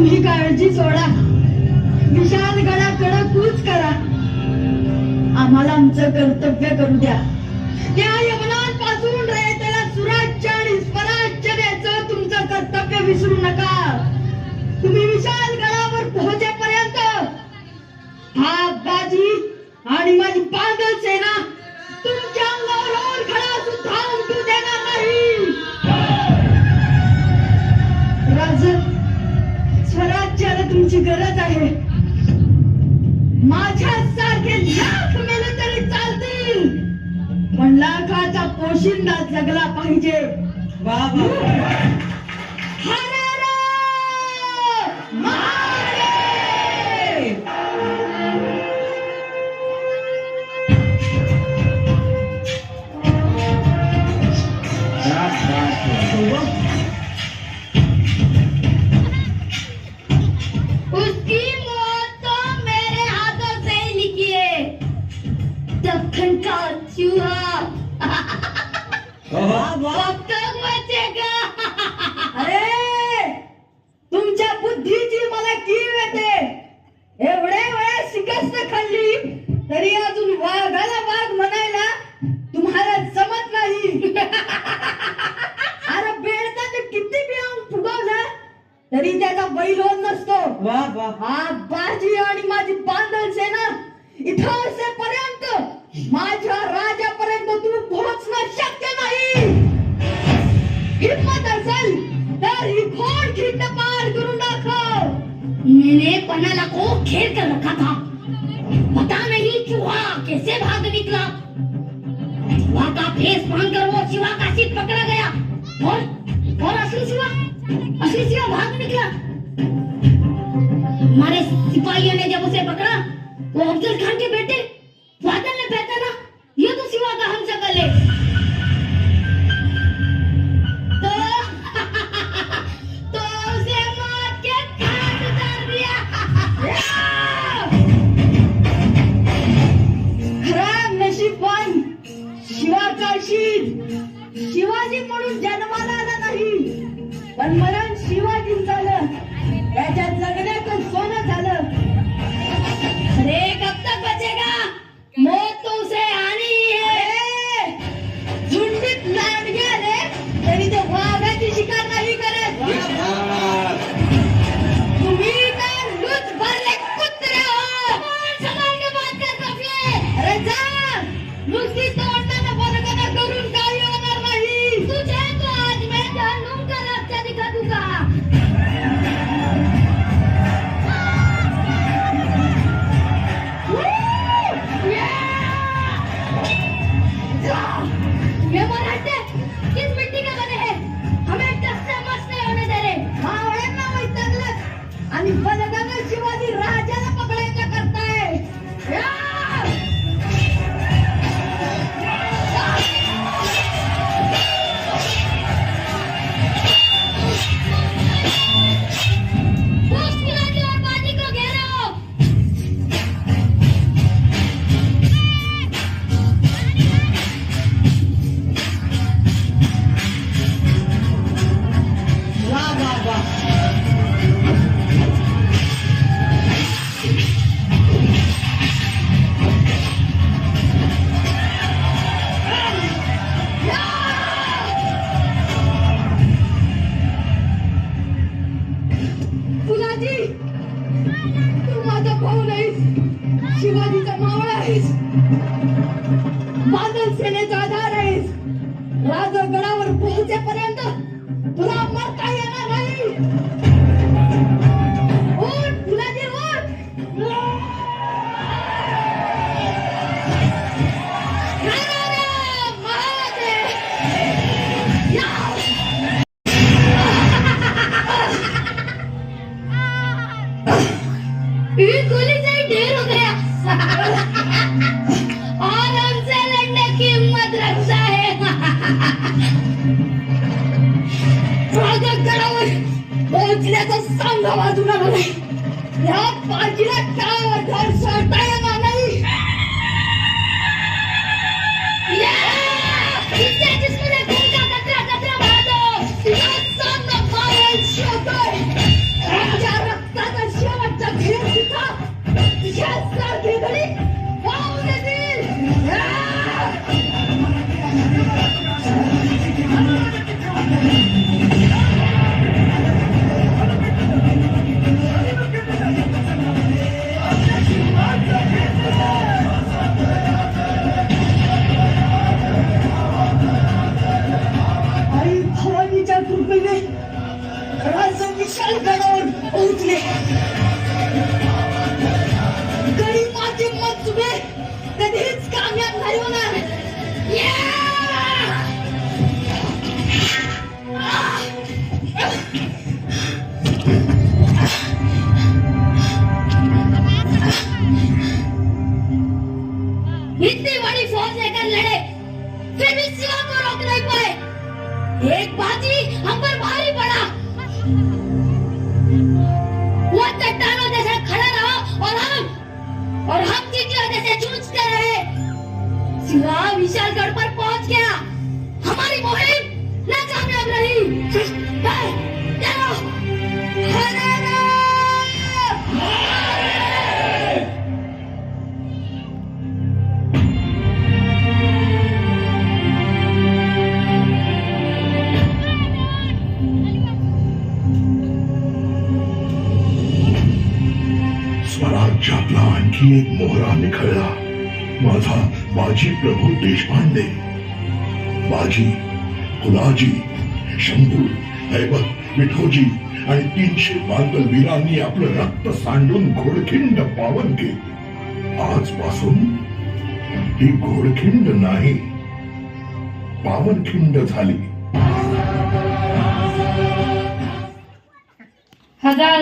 तुम्ही काळजी सोडा. विशाल गडाकडे कूच करा. आम्हाला आमचं कर्तव्य करू द्या. त्या लाखाचा पोशिंदा जगला पाहिजे. वा can cut you up. अरे तुमच्या बुद्धीची मला कीव येते एवढे वेळा शिकस्त खाल्ली तरी अजून वाघाला वाघ म्हणायला तुम्हाला जमत नाही अरे बेडचा तर किती बियाऊन फुगवला तरी त्याचा बैल होत नसतो वा वा हा बाजी ही खिंड पार करून दाखव मैंने पन्नाला को घेर कर रखा था। पता नहीं चूहा कैसे भाग निकला। चूहा का फेस पाकर वो शिवा का सिर पकड़ा गया। और और असली शिवा? असली शिवा भाग निकला। हमारे सिपाहियों ने जब उसे पकड़ा, वो अफजल खान के बेटे शिवाचा शीत. शिवाजी म्हणून जन्माला आला नाही. पण मरण शिवाजी झालं. त्याच्या जगण्याचं सोनं झालं. अरे कब तक बचेगा मौत तो उसे आनी ही झुंडीत लांडगे आले तरी ते वाघाची शिकार नाही करत. मरतेपर्यंत পারছি না क्षण पोहोचले. गरीबाचे मतभेद कधीच कामयाब नाही होणार. इतनी बड़ी फौज लड़े फिर भी सिवा को रोक नहीं पाए एक बाजी हम पर भारी शिवा विशालगढ़ पर पहुँच गया। हमारी मुहिम नाकामयाब रही। स्वराज्यातला आणखी एक मोहरा निखळला माझा बाजी प्रभू देशपांडे. बाजी फुलाजी शंभू ऐबत विठोजी आणि तीनशे बालकल वीरांनी आपलं रक्त सांडून घोडखिंड पावन केली. आजपासून ही घोडखिंड नाही पावनखिंड झाली. हजार